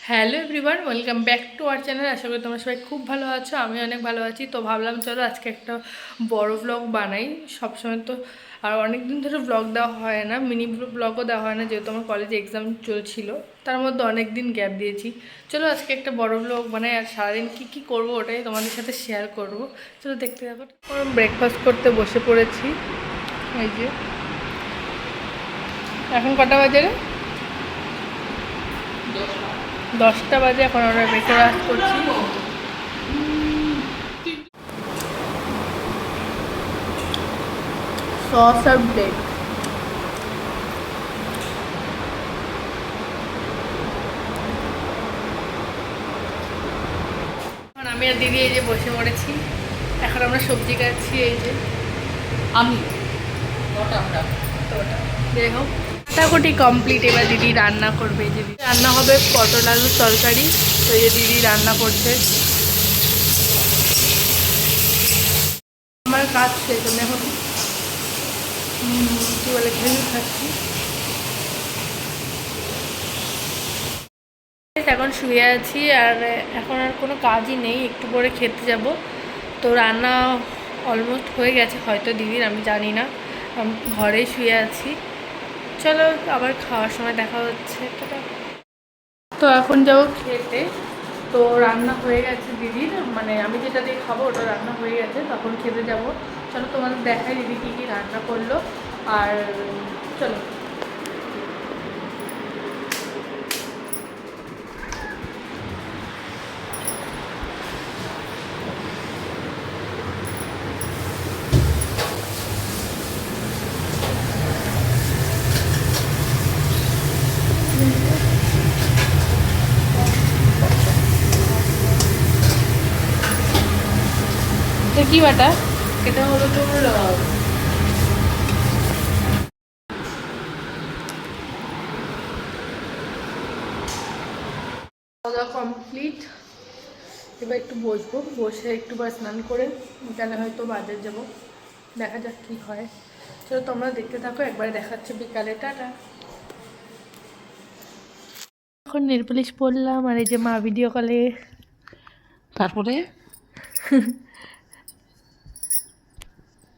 Hello everyone welcome back to our channel আশা করি তোমরা সবাই খুব ভালো আছো, আমি অনেক ভালো আছি। তো ভাবলাম, চলো আজকে একটা বড় ব্লগ বানাই। সবসময় তো আর অনেক দিন ধরে ব্লগ দেওয়া হয় না মিনি ব্লগও দেওয়া হয় না, যেহেতু আমার কলেজে এক্সাম চলছিল। তার মধ্যে অনেক দিন গ্যাপ দিয়েছি। চলো আজকে একটা বড় ব্লগ বানাই, আর সারাদিন কী কী করব ওটাই তোমাদের সাথে শেয়ার করব। চলো দেখতে থাকো। ব্রেকফাস্ট করতে বসে পড়েছি। এই যে। এখন কটা বাজে রে? দশটা বাজে এখন আমরা ব্রেকফাস্ট করছি। সস আর ব্রেড এখন আমি আর দিদি এই যে বসে পড়েছি। এখন আমরা সবজি খাচ্ছি এই যে। আমি। ওটা যাই হোক কাটাকুটি কমপ্লিট এবার দিদি রান্না করবে দিদি। রান্না হবে পটল আলুর তরকারি। তো এই দিদি রান্না করছে। আমার কাজ শেষ, আমি এখন কী বলে, খেজুর খাচ্ছি। এখন শুয়ে আছি, আর এখন আর কোনো কাজই নেই, একটু পরে খেতে যাব। তো রান্না অলমোস্ট হয়ে গেছে, হয়তো দিদির, আমি জানি না। ঘরেই শুয়ে আছি। চলো আবার খাওয়ার সময় দেখা হচ্ছে তো এখন যাব খেতে। তো রান্না হয়ে গেছে দিদির মানে আমি যেটা দিয়ে খাব ওটা রান্না হয়ে গেছে, তখন খেতে যাব। চলো তোমাদের দেখাই দিদি কী কী রান্না করল। আর চলো। এটা কি বাটা এটা হলো তোর খাওয়া কমপ্লিট এবার একটু বসবো বসে একটু বা স্নান করে বিকালে হয়তো বাজার যাব। দেখা যাক কী হয়। চলো তোমরা দেখতে থাকো একবারে দেখাচ্ছে বিকালে টাটা। এখন নেলপলিশ পরলাম আর এই যে মা ভিডিও কলে তারপরে?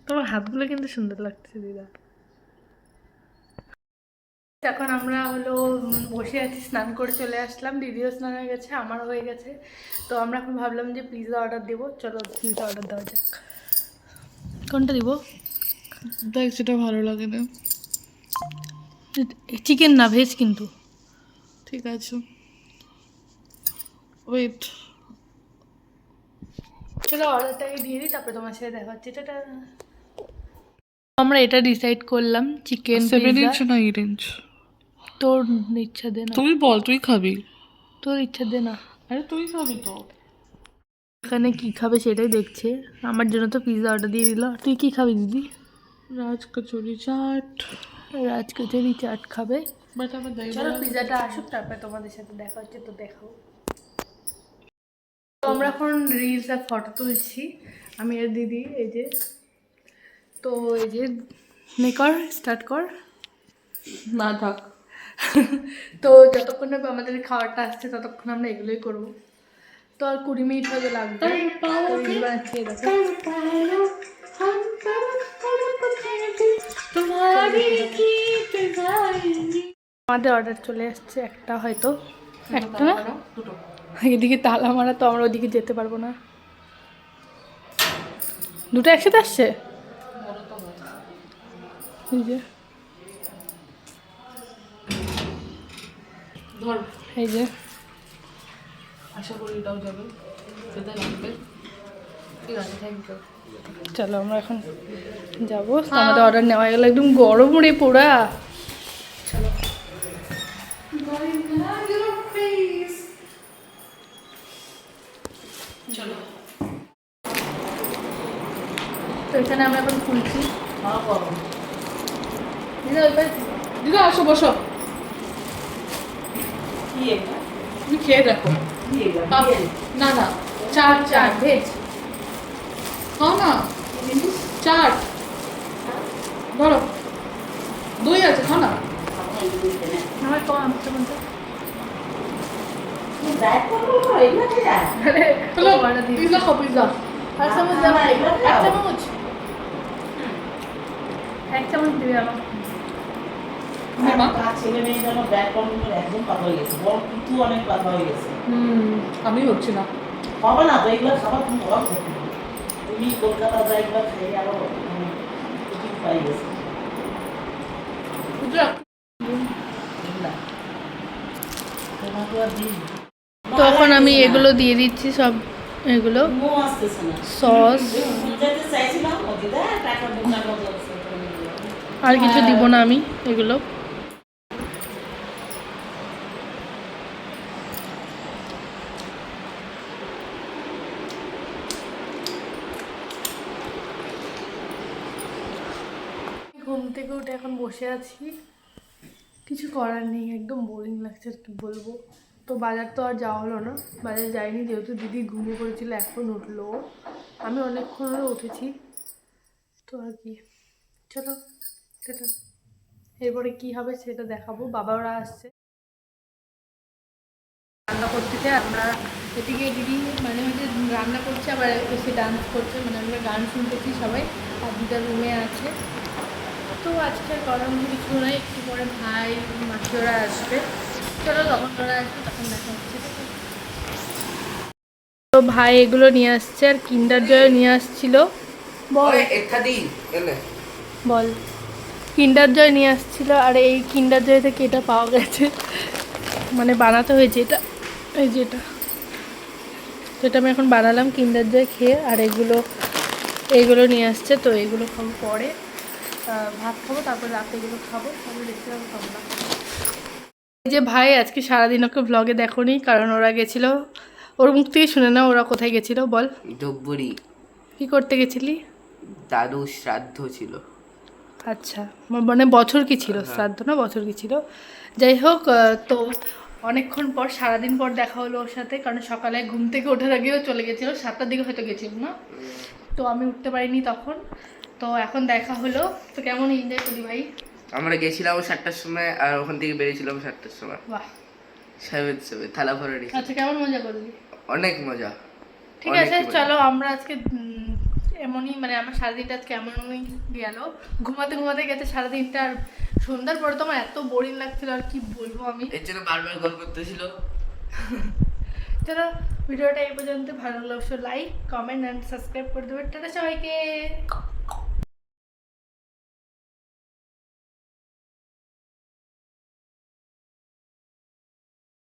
তোমার হাতগুলো কিন্তু সুন্দর লাগছে দিদা। এখন আমরা হলো বসে আছি স্নান করে চলে আসলাম। দিদিও স্নান হয়ে গেছে আমার হয়ে গেছে। তো আমরা এখন ভাবলাম যে পিৎজা অর্ডার দেবো। চলো পিৎজা অর্ডার দেওয়া যাক। কোনটা দিব? দেখ সেটা ভালো লাগে না। চিকেন না ভেজ কিন্তু। ঠিক আছে। ওয়েট চলো অর্ডারটাকে দিয়ে দিই তারপরে তোমার সাথে দেখা হচ্ছে। এটা আমরা এটা ডিসাইড করলাম চিকেন সেভেন ইঞ্চ না এইট ইঞ্চ তোর ইচ্ছা দে না। তুই বল তুই খাবি? তোর ইচ্ছা দে না। আরে তুই খাবি তো। এখানে কি খাবে সেটাই দেখছে। আমার জন্য তো পিৎজা অর্ডার দিয়ে দিল। তুই কি খাবি দিদি? রাজ কচুরি চাট। রাজ কচুরি চাট খাবে। বাট আমার চলো পিৎজাটা আসুক তারপরে তোমাদের সাথে দেখা হচ্ছে তো দেখাও। তো আমরা এখন রিলস আর ফটো তুলছি। আমি আর দিদি এই যে তো এই যে নে কর স্টার্ট কর। না থাক। তো যতক্ষণ না আমাদের খাবারটা আসছে ততক্ষণ আমরা এগুলোই করব। তো আর কুড়ি মিনিট হয়তো লাগবে। আমাদের অর্ডার চলে আসছে একটা হয়তো। একটা না? এদিকে তালা মারা তো আমরা ওদিকে যেতে পারব না। দুটো একসাথে আসছে? এই যে। আশা করি এটাও যাবে। লাগবে। চলো আমরা এখন যাব। আমাদের অর্ডার নেওয়া হয়ে গেলো একদম গরম রে পোড়া চলো। চলো। তো এখানে আমরা এখন খুলছি। হ্যাঁ দিদা দিদা আসো বসো। তুমি খেয়ে দেখো। না না চাট চার চাট। ভেজ। খাও না। চাট। ধরো। দই আছে খাও না। আমার কম পিজা খাও পিজা চামচ দেবো এক চামচ। এক চামচ দিবি আমার আমি হচ্ছে না। না তো এগুলো খাবার তুমি করতে তুমি কলকাতা এগুলো খেয়ে আরও মানে পাই গেছে। তখন আমি এগুলো দিয়ে দিচ্ছি সব এগুলো। সস। আর কিছু দিব না আমি এগুলো। ঘুম থেকে উঠে এখন বসে আছি। কিছু করার নেই, একদম বোরিং লাগছে আর কি বলব। তো বাজার তো আর যাওয়া হলো না, বাজার যাইনি যেহেতু দিদি ঘুমিয়ে পড়েছিল এখন উঠল। আমি অনেকক্ষণ হলে উঠেছি। তো আর কি, চলো সেটা এরপরে কি হবে সেটা দেখাবো বাবা ওরা আসছে। রান্না করতেছে আমরা এদিকে দিদি মানে হচ্ছে রান্না করছে, আবার এসে ডান্স করছে মানে আমরা গান শুনতেছি সবাই। আর দিদার রুমে আছে। তো আজকে মতো কিছু নয় একটু পরে ভাই মাসি ওরা আসবে। চলো তখন ওরা আসবে তখন দেখা হচ্ছে। তো ভাই এগুলো নিয়ে আসছে আর কিন্ডার জয় নিয়ে আসছিল। বল। বল। কিন্ডার জয় নিয়ে আসছিল আর এই কিন্ডার জয় থেকে এটা পাওয়া গেছে। মানে বানাতে হয়েছে এটা। এই যে এটা। তো এটা আমি এখন বানালাম কিন্ডার জয় খেয়ে আর এগুলো এগুলো নিয়ে আসছে তো এগুলো খাব পরে। ভাত খাব তারপর রাতে এগুলো খাব তাহলে দেখতে পাবো না এই যে ভাই আজকে সারাদিন ওকে ব্লগে দেখোনি কারণ ওরা গেছিল ওর মুখ থেকে শুনে না ওরা কোথায় গেছিল বল। ধুবুরি কি করতে গেছিলি? দাদু শ্রাদ্ধ ছিল। আচ্ছা মানে বছর কি ছিল? শ্রাদ্ধ না বছর কি ছিল? যাই হোক তো অনেকক্ষণ পর সারাদিন পর দেখা হলো ওর সাথে কারণ সকালে ঘুম থেকে ওঠার আগেও চলে গেছিল সাতটার দিকে হয়তো গেছিল না। তো আমি উঠতে পারিনি তখন। তো এখন দেখা হলো। তো কেমন এনজয় করি ভাই? আমরা গেছিলাম সাতটার সময় আর ওখান থেকে বেরিয়েছিলাম সাতটার সময়। বাহ। সাহেবের সাহেব থালা ভরে আচ্ছা কেমন মজা করলি? অনেক মজা। ঠিক আছে চলো আমরা আজকে এমনই মানে আমার সারাদিনটা আজকে এমনই গেল। ঘুমাতে ঘুমাতে গেছে সারাদিনটা আর সন্ধ্যার পরে তো আমার এত বোরিং লাগছিল আর কি বলব আমি। এর জন্য বারবার কল করতেছিল। চলো ভিডিওটা এই পর্যন্ত। ভালো অবশ্যই লাইক কমেন্ট অ্যান্ড সাবস্ক্রাইব করে দেবেন টাটা সবাইকে।